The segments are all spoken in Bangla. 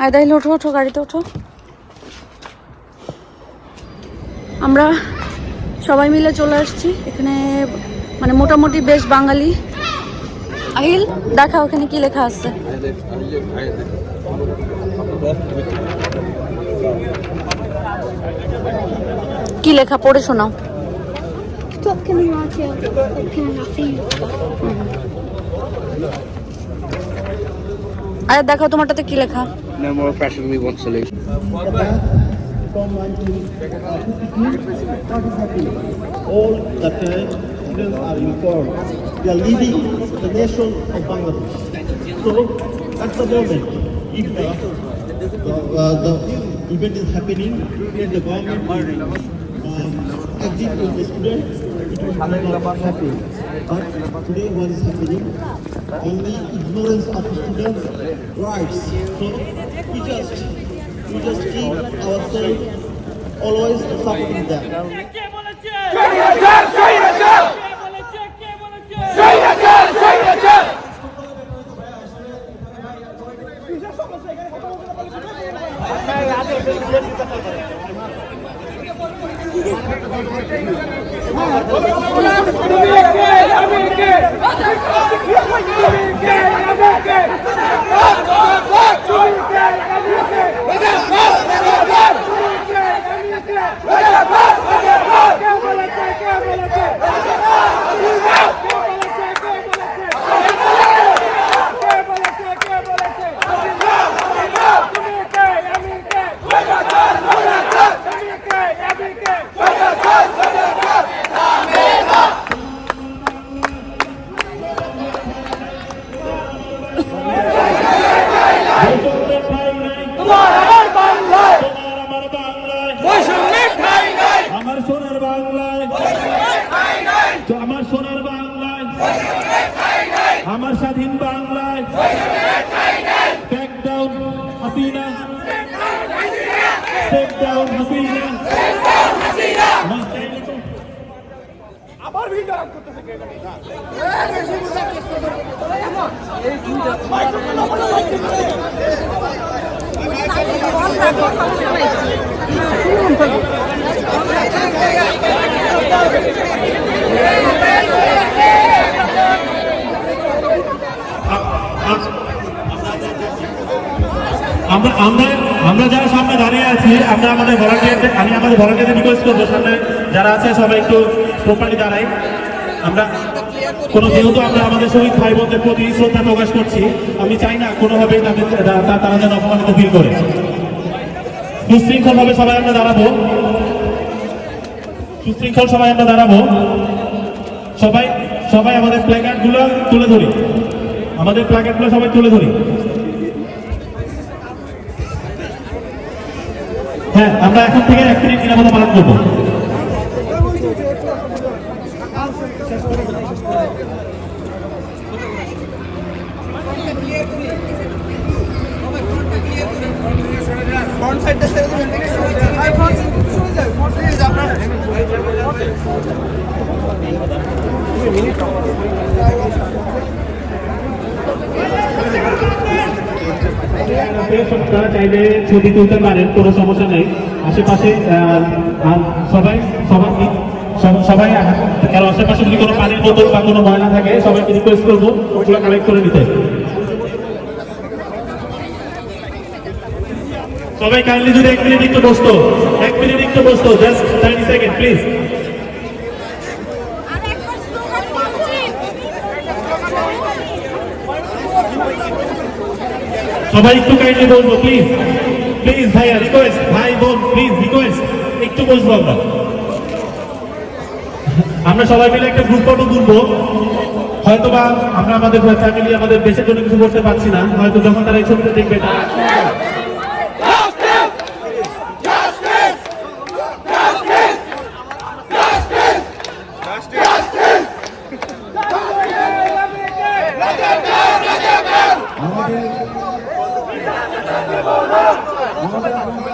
আয় দাইলে ওঠো ওঠো গাড়িতে ওঠো। আমরা সবাই মিলে চলে আসছি। এখানে মানে মোটামুটি বেশ বাঙালি। আহিল দেখা ওখানে কি লেখা আছে। কি লেখা পড়ে শোনাও। fyra. আরে দেখাও তোমারটাতে কি লেখা No more pressure me one solution. all the students are informed. We are leading the nation of Bangladesh. So, at the moment, if the, the, uh, the event is happening, if the government will um, exit with the students, it will not happy. But today what is happening? Only ignorance of students' rights. So, we just, we just keep ourselves always supporting them. স্বাধীন বাংলায়। Back down Hasina. Step down Hasina. আমরা আমরা আমরা যারা সামনে দাঁড়িয়ে আছি, আমরা আমাদের ভলান্টিয়ারদের আমি আমাদের ভলান্টিয়ারদের রিকোয়েস্ট করব সামনে যারা আছে, সবাই একটু প্রপারলি দাঁড়াই। আমরা কোনো, যেহেতু আমরা আমাদের শহীদ ভাই বোনদের প্রতি শ্রদ্ধা প্রকাশ করছি, আমি চাই না কোনোভাবেই তাদের তারা যেন অপমানিত ফিল করে। সুশৃঙ্খলভাবে সবাই আমরা দাঁড়াবো। সুশৃঙ্খল সবাই আমরা দাঁড়াবো। সবাই সবাই আমাদের প্ল্যাকার্ডগুলো তুলে ধরি। আমাদের প্ল্যাকার্ডগুলো সবাই তুলে ধরি। হ্যাঁ আমরা এখন থেকে এক মিনিট নিরাপত্তা পালন করব। তারা চাইলে ছবি তুলতে পারেন, কোনো সমস্যা নেই। আশেপাশে সবাই সবাই, সব- সবাই কারও আশেপাশে যদি কোনো পানির বোতল বা কোনো ময়লা থাকে, সবাইকে রিকোয়েস্ট করব, ওগুলো কালেক্ট করে নিতে। সবাই কাইন্ডলি যদি এক মিনিট একটু বসতো, এক মিনিট একটু বসতো জাস্ট থার্টি সেকেন্ড প্লিজ সবাই একটু কাইন্ডলি বলব প্লিজ প্লিজ ভাইয়া রিকোয়েস্ট ভাই, বোন প্লিজ রিকোয়েস্ট একটু বসবো আমরা আমরা সবাই মিলে একটা গ্রুপ ফটো তুলবো হয়তো বা আমরা আমাদের ফ্যামিলি আমাদের দেশের জন্য কিছু করতে পারছি না, হয়তো যখন তারা এই ছবিটা দেখবে Rocco! Thank you.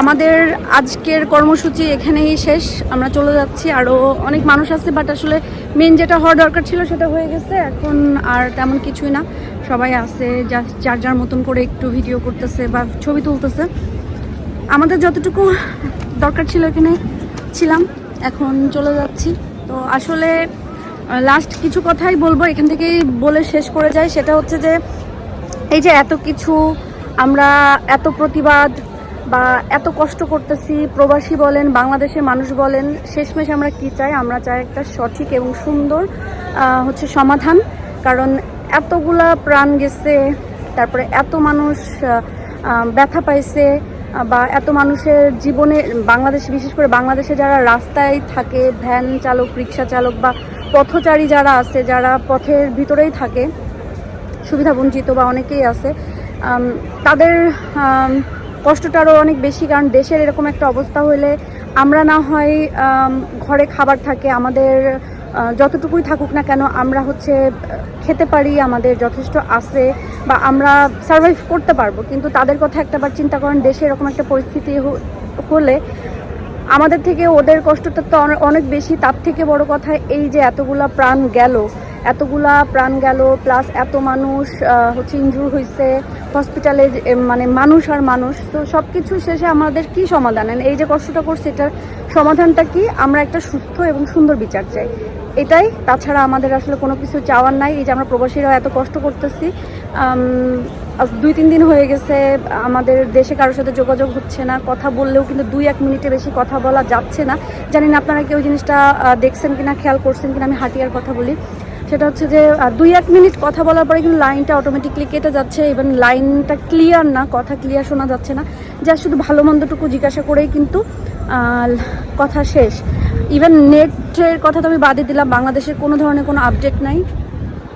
আমাদের আজকের কর্মসূচি এখানেই শেষ। আমরা চলে যাচ্ছি। আরও অনেক মানুষ আছে বাট আসলে মেন যেটা হওয়ার দরকার ছিল সেটা হয়ে গেছে। এখন আর তেমন কিছুই না। সবাই আছে জাস্ট যার যার মতন করে একটু ভিডিও করতেছে বা ছবি তুলতেছে। আমাদের যতটুকু দরকার ছিল এখানে ছিলাম। এখন চলে যাচ্ছি। তো আসলে লাস্ট কিছু কথাই বলব। এখান থেকেই বলে শেষ করে যায় সেটা হচ্ছে যে এই যে এত কিছু আমরা এত প্রতিবাদ বা এত কষ্ট করতেছি, প্রবাসী বলেন বাংলাদেশের মানুষ বলেন, শেষমেশ আমরা কি চাই? আমরা চাই একটা সঠিক এবং সুন্দর হচ্ছে সমাধান। কারণ এতগুলা প্রাণ গেছে, তারপরে এত মানুষ ব্যথা পাইছে বা এত মানুষের জীবনে, বাংলাদেশ, বিশেষ করে বাংলাদেশে যারা রাস্তায় থাকে, ভ্যান চালক, রিক্সা চালক বা পথচারী যারা আছে, যারা পথের ভিতরেই থাকে সুবিধা বঞ্চিত বা অনেকেই আছে তাদের কষ্টটারও অনেক বেশি, কারণ দেশের এরকম একটা অবস্থা হলে আমরা না হয় ঘরে খাবার থাকে, আমাদের যতটুকুই থাকুক না কেন আমরা হচ্ছে খেতে পারি, আমাদের যথেষ্ট আছে বা আমরা সার্ভাইভ করতে পারব। কিন্তু তাদের কথা একটাবার চিন্তা করেন, দেশে এরকম একটা পরিস্থিতি হলে আমাদের থেকে ওদের কষ্টটা তো অনেক বেশি। তার থেকে বড় কথা এই যে এতগুলা প্রাণ গেল এতগুলা প্রাণ গেল প্লাস এত মানুষ হচ্ছে ইনজুর হয়েছে হসপিটালে মানে মানুষ আর মানুষ। তো সব কিছু শেষে আমাদের কি সমাধান? এই যে কষ্টটা করছে, এটার সমাধানটা কি? আমরা একটা সুস্থ এবং সুন্দর বিচার চাই। এটাই। তাছাড়া আমাদের আসলে কোনো কিছু চাওয়ার নাই। এই যে আমরা প্রবাসীরা এত কষ্ট করতেছি দুই তিন দিন হয়ে গেছে, আমাদের দেশে কারোর সাথে যোগাযোগ হচ্ছে না। কথা বললেও কিন্তু দুই এক মিনিটে বেশি কথা বলা যাচ্ছে না। জানি না আপনারা কেউ জিনিসটা দেখছেন কিনা, খেয়াল করছেন কিনা, আমি হাটিয়ার কথা বলি। সেটা হচ্ছে যে দুই এক মিনিট কথা বলার পরে কিন্তু লাইনটা অটোমেটিকলি কেটে যাচ্ছে ইভেন লাইনটা ক্লিয়ার না, কথা ক্লিয়ার শোনা যাচ্ছে না। যা শুধু ভালো মন্দটুকু জিজ্ঞাসা করেই কিন্তু কথা শেষ। ইভেন নেটের কথা তো আমি বাদে দিলাম, বাংলাদেশের কোনো ধরনের কোনো আপডেট নাই।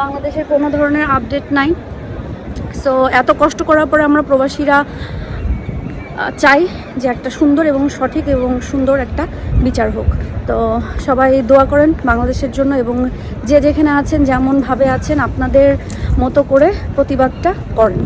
বাংলাদেশের কোনো ধরনের আপডেট নাই। সো এত কষ্ট করার পরে আমরা প্রবাসীরা চাই যে একটা সুন্দর এবং সঠিক এবং সুন্দর একটা বিচার হোক। তো সবাই দোয়া করেন বাংলাদেশের জন্য এবং যে যেখানে আছেন, যেমনভাবে আছেন, আপনাদের মতো করে প্রতিবাদটা করেন।